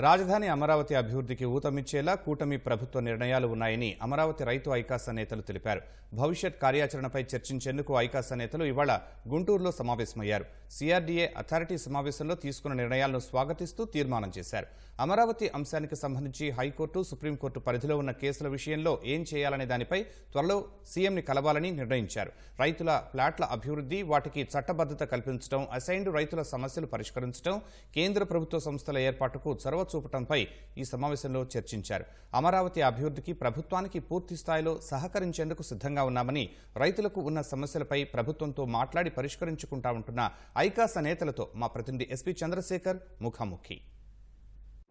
రాజధాని అమరావతి అభివృద్ధికి ఊతమిచ్చేలా కూటమి ప్రభుత్వ నిర్ణయాలు ఉన్నాయని అమరావతి రైతు ఐకాస నేతలు తెలిపారు. భవిష్యత్ కార్యాచరణపై చర్చించేందుకు ఐకాస నేతలు ఇవాళ గుంటూరులో సమావేశమయ్యారు. సిఆర్డీఏ అథారిటీ సమావేశంలో తీసుకున్న నిర్ణయాలను స్వాగతిస్తూ తీర్మానం చేశారు. అమరావతి అంశానికి సంబంధించి హైకోర్టు సుప్రీంకోర్టు పరిధిలో ఉన్న కేసుల విషయంలో ఏం చేయాలనే దానిపై త్వరలో సీఎంని కలవాలని నిర్ణయించారు. రైతుల ప్లాట్ల అభివృద్ధి వాటికి చట్టబద్ధత కల్పించడం అసైన్డ్ రైతుల సమస్యలు పరిష్కరించడం కేంద్ర ప్రభుత్వ సంస్థల ఏర్పాటుకు చొరవ చూపడంపై ఈ సమావేశంలో చర్చించారు. అమరావతి అభివృద్ధికి ప్రభుత్వానికి పూర్తి స్థాయిలో సహకరించేందుకు సిద్ధంగా ఉన్నామని రైతులకు ఉన్న సమస్యలపై ప్రభుత్వంతో మాట్లాడి పరిష్కరించుకుంటా ఉంటున్న ఐకాస నేతలతో మా ప్రతినిధి ఎస్పీ చంద్రశేఖర్ ముఖాముఖి.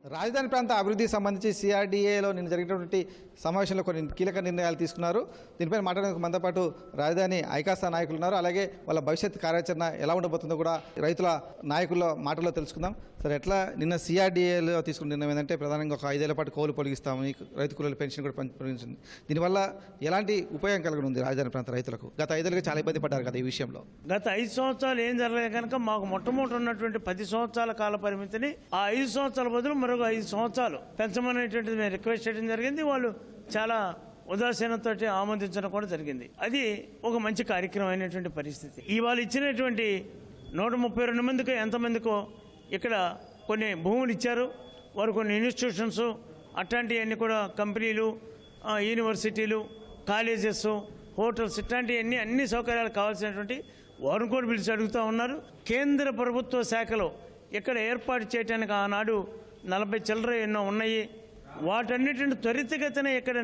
రాజధాని ప్రాంత అభివృద్ధికి సంబంధించి సిఆర్డీఏలో నిన్న జరిగినటువంటి సమావేశంలో కొన్ని కీలక నిర్ణయాలు తీసుకున్నారు. దీనిపైన మాట్లాడడానికి మనతో పాటు రాజధాని ఐకాసా నాయకులు ఉన్నారు. అలాగే వాళ్ళ భవిష్యత్ కార్యాచరణ ఎలా ఉండబోతుందో కూడా రైతుల నాయకుల మాటల్లో తెలుసుకుందాం. సరే ఎట్లా నిన్న సిఆర్డీఏలో తీసుకున్న నిర్ణయం ఏంటంటే ప్రధానంగా ఒక ఐదేళ్ళ పాటు కౌలు పొలిగిస్తాము. రైతు కూలీల పెన్షన్ కూడా పెం- దీనివల్ల ఎలాంటి ఉపయోగం కలగనుంది రాజధాని ప్రాంత రైతులకు? గత ఐదేళ్ళుగా చాలా ఇబ్బంది పడ్డారు కదా ఈ విషయంలో. గత ఐదు సంవత్సరాలు ఏం జరగలేదు కనుక మాకు మొట్టమొదటి ఉన్నటువంటి పది సంవత్సరాల కాల పరిమితిని ఆ ఐదు సంవత్సరాల బదులు మరొక ఐదు సంవత్సరాలు పెంచమనేటువంటిది మేము రిక్వెస్ట్ చేయడం జరిగింది. వాళ్ళు చాలా ఉదాసీనతో ఆమోదించడం కూడా జరిగింది. అది ఒక మంచి కార్యక్రమం అయినటువంటి పరిస్థితి. ఇవాళ ఇచ్చినటువంటి నూట ముప్పై రెండు మందికో ఎంతమందికో ఇక్కడ కొన్ని భూములు ఇచ్చారు. వారు కొన్ని ఇన్స్టిట్యూషన్స్ అట్లాంటివన్నీ కూడా కంపెనీలు యూనివర్సిటీలు కాలేజెస్ హోటల్స్ ఇట్లాంటివన్నీ అన్ని సౌకర్యాలు కావాల్సినటువంటి వారిని కూడా పిలిచి అడుగుతూ ఉన్నారు. కేంద్ర ప్రభుత్వ శాఖలో ఇక్కడ ఏర్పాటు చేయడానికి ఆనాడు నలభై చిల్లర ఎన్నో ఉన్నాయి. వాటన్నిటిని త్వరితగతిన ఇక్కడ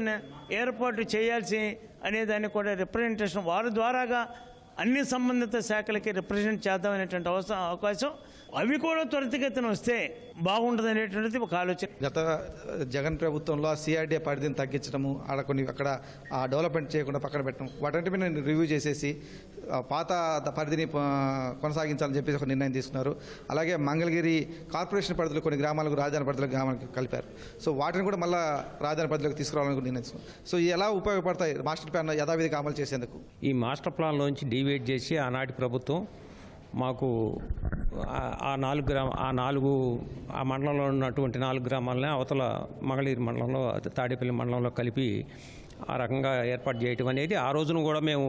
ఏర్పాటు చేయాల్సి అనే దాన్ని కూడా రిప్రజెంటేషన్ వారి ద్వారాగా అన్ని సంబంధిత శాఖలకి రిప్రజెంట్ చేద్దామనేటువంటి అవసరం అవకాశం. అవి కూడా త్వరితగతిన వస్తే బాగుంటుంది అనేటువంటిది ఒక ఆలోచన. గత జగన్ ప్రభుత్వంలో సిఆర్డీఏ పరిధిని తగ్గించడము ఆడ కొన్ని అక్కడ ఆ డెవలప్మెంట్ చేయకుండా పక్కన పెట్టడం వాటంటి మీద రివ్యూ చేసేసి ఆ పాత పరిధిని కొనసాగించాలని చెప్పేసి ఒక నిర్ణయం తీసుకున్నారు. అలాగే మంగళగిరి కార్పొరేషన్ పరిధిలో కొన్ని గ్రామాలకు రాజధాని పరిధిలో గ్రామాలకు కలిపారు. సో వాటిని కూడా మళ్ళీ రాజధాని పరిధిలోకి తీసుకురావాలని కూడా నిర్ణయం తీసుకున్నారు సో ఎలా ఉపయోగపడతాయి? మాస్టర్ ప్లాన్ యథావిధిగా అమలు చేసేందుకు. ఈ మాస్టర్ ప్లాన్లోంచి డివైడ్ చేసి ఆనాటి ప్రభుత్వం మాకు ఆ- నాలుగు గ్రామ ఆ నాలుగు ఆ మండలంలో ఉన్నటువంటి నాలుగు గ్రామాలని అవతల మంగళగిరి మండలంలో తాడేపల్లి మండలంలో కలిపి ఆ రకంగా ఏర్పాటు చేయటం అనేది ఆ రోజున కూడా మేము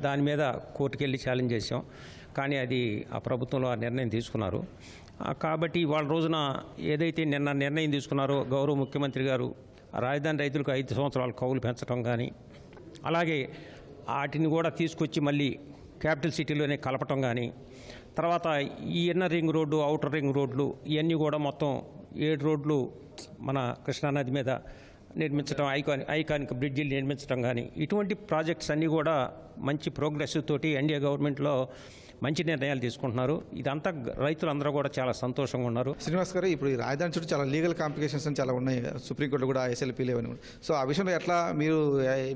దాని మీద కోర్టుకెళ్ళి ఛాలెంజ్ చేసాం కానీ అది ఆ ప్రభుత్వంలో ఆ నిర్ణయం తీసుకున్నారు. కాబట్టి వాళ్ళ రోజున ఏదైతే నిన్న నిర్ణయం తీసుకున్నారో గౌరవ ముఖ్యమంత్రి గారు రాజధాని రైతులకు ఐదు సంవత్సరాలు కౌలు పెంచడం కానీ అలాగే వాటిని కూడా తీసుకొచ్చి మళ్ళీ క్యాపిటల్ సిటీలోనే కలపటం కానీ తర్వాత ఈ inner ring road outer ring రోడ్లు ఇవన్నీ కూడా మొత్తం ఏడు రోడ్లు మన కృష్ణానది మీద నిర్మించడం ఐకాన్ ఐకానిక్ బ్రిడ్జిలు నిర్మించడం కానీ ఇటువంటి ప్రాజెక్ట్స్ అన్నీ కూడా మంచి ప్రోగ్రెస్ తోటి ఎన్డీఏ గవర్నమెంట్లో మంచి నిర్ణయాలు తీసుకుంటున్నారు. ఇదంతా రైతులందరూ కూడా చాలా సంతోషంగా ఉన్నారు. శ్రీనివాస్ గారు ఇప్పుడు ఈ రాజధాని చుట్టూ చాలా లీగల్ కాంప్లికేషన్స్ అని చాలా ఉన్నాయి. సుప్రీంకోర్టు కూడా ఎస్ఎల్పీ లేవని. సో ఆ విషయంలో ఎట్లా మీరు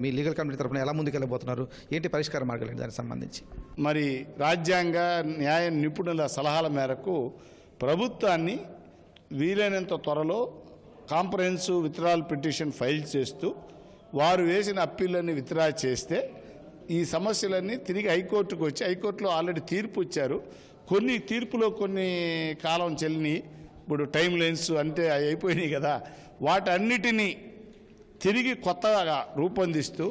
మీ లీగల్ కమిటీ తరఫున ఎలా ముందుకెళ్ళబోతున్నారు ఏంటి పరిష్కార మార్గాలు దానికి సంబంధించి? మరి రాజ్యాంగ న్యాయ నిపుణుల సలహాల మేరకు ప్రభుత్వాన్ని వీలైనంత త్వరలో కాంప్రహెన్సివ్ విత్డ్రాల్ పిటిషన్ ఫైల్ చేస్తూ వారు వేసిన అప్పీళ్ళని విత్డ్రా చేస్తే ఈ సమస్యలన్నీ తిరిగి హైకోర్టుకు వచ్చి హైకోర్టులో ఆల్రెడీ తీర్పు ఇచ్చారు. కొన్ని తీర్పులో కొన్ని కాలం చెల్లిని ఇప్పుడు టైం లైన్స్ అంటే అయిపోయినాయి కదా వాటన్నిటినీ తిరిగి కొత్తగా రూపొందిస్తూ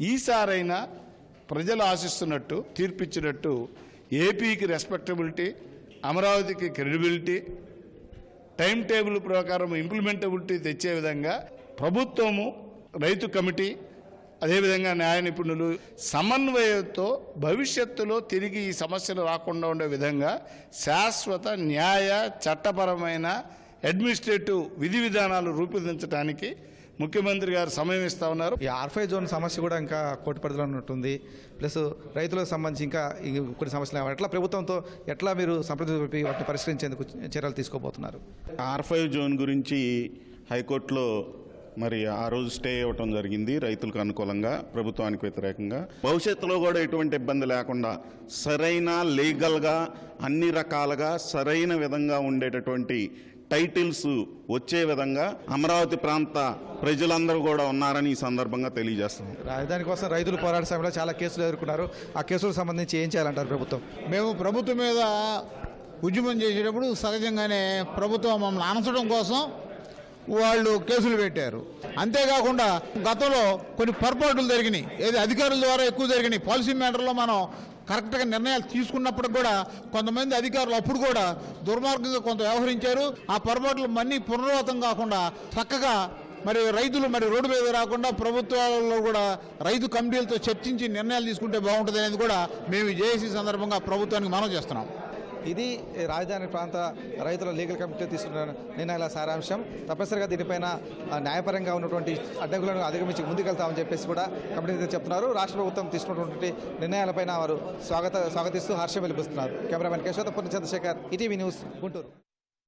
ఈసారైనా ప్రజలు ఆశిస్తున్నట్టు తీర్పిచ్చినట్టు ఏపీకి రెస్పెక్టబిలిటీ అమరావతికి క్రెడిబిలిటీ టైం టేబుల్ ప్రకారం ఇంప్లిమెంటబిలిటీ తెచ్చే విధంగా ప్రభుత్వము రైతు కమిటీ అదేవిధంగా న్యాయ నిపుణులు సమన్వయంతో భవిష్యత్తులో తిరిగి ఈ సమస్యలు రాకుండా ఉండే విధంగా శాశ్వత న్యాయ చట్టపరమైన అడ్మినిస్ట్రేటివ్ విధి విధానాలు రూపొందించడానికి ముఖ్యమంత్రి గారు సమయం ఇస్తా ఉన్నారు. ఈ ఆర్ఫై జోన్ సమస్య కూడా ఇంకా కోర్టు పరిధిలో ఉన్నట్టుంది ప్లస్ రైతులకు సంబంధించి ఇంకా కొన్ని సమస్యలు. ఎట్లా ప్రభుత్వంతో ఎట్లా మీరు సంప్రదించి వాటిని పరిష్కరించేందుకు చర్యలు తీసుకోబోతున్నారు? ఆర్ ఫైవ్ జోన్ గురించి హైకోర్టులో మరి ఆ రోజు స్టే ఇవ్వటం జరిగింది. రైతులకు అనుకూలంగా ప్రభుత్వానికి వ్యతిరేకంగా. భవిష్యత్తులో కూడా ఎటువంటి ఇబ్బంది లేకుండా సరైన లీగల్గా అన్ని రకాలుగా సరైన విధంగా ఉండేటటువంటి టైటిల్స్ వచ్చే విధంగా అమరావతి ప్రాంత ప్రజలందరూ కూడా ఉన్నారని ఈ సందర్భంగా తెలియజేస్తున్నాం. రాజధాని కోసం రైతులు పోరాట సమయంలో చాలా కేసులు ఎదుర్కొన్నారు. ఆ కేసులకు సంబంధించి ఏం చేయాలంటారు ప్రభుత్వం? మేము ప్రభుత్వం మీద ఉద్యమం చేసేటప్పుడు సహజంగానే ప్రభుత్వం మమ్మల్ని అనసడం కోసం వాళ్ళు కేసులు పెట్టారు. అంతేకాకుండా గతంలో కొన్ని పొరపాట్లు జరిగినాయి. ఏది అధికారుల ద్వారా ఎక్కువ జరిగినాయి. పాలసీ మ్యాటర్లో మనం కరెక్ట్గా నిర్ణయాలు తీసుకున్నప్పుడు కూడా కొంతమంది అధికారులు అప్పుడు కూడా దుర్మార్గంగా కొంత వ్యవహరించారు. ఆ పొరపాట్లు మన్ని పునరావృతం కాకుండా చక్కగా మరి రైతులు మరి రోడ్డు మీద రాకుండా ప్రభుత్వాలలో కూడా రైతు కమిటీలతో చర్చించి నిర్ణయాలు తీసుకుంటే బాగుంటుంది అనేది కూడా మేము జేఏసీ సందర్భంగా ప్రభుత్వానికి మనం చేస్తున్నాం. ఇది రాజధాని ప్రాంత రైతుల లీగల్ కమిటీ తీసుకున్న నిర్ణయాల సారాంశం. తప్పనిసరిగా దీనిపైన న్యాయపరంగా ఉన్నటువంటి అడ్డంకులను అధిగమించి ముందుకెళ్తామని చెప్పేసి కూడా కమిటీ చెప్తున్నారు. రాష్ట్ర ప్రభుత్వం తీసుకున్నటువంటి నిర్ణయాలపైన వారు స్వాగత స్వాగతిస్తూ హర్షం వెలిపిస్తున్నారు. కెమెరామెన్ కేశవత పూర్ణ చంద్రశేఖర్ ఈటీవీ న్యూస్ గుంటూరు.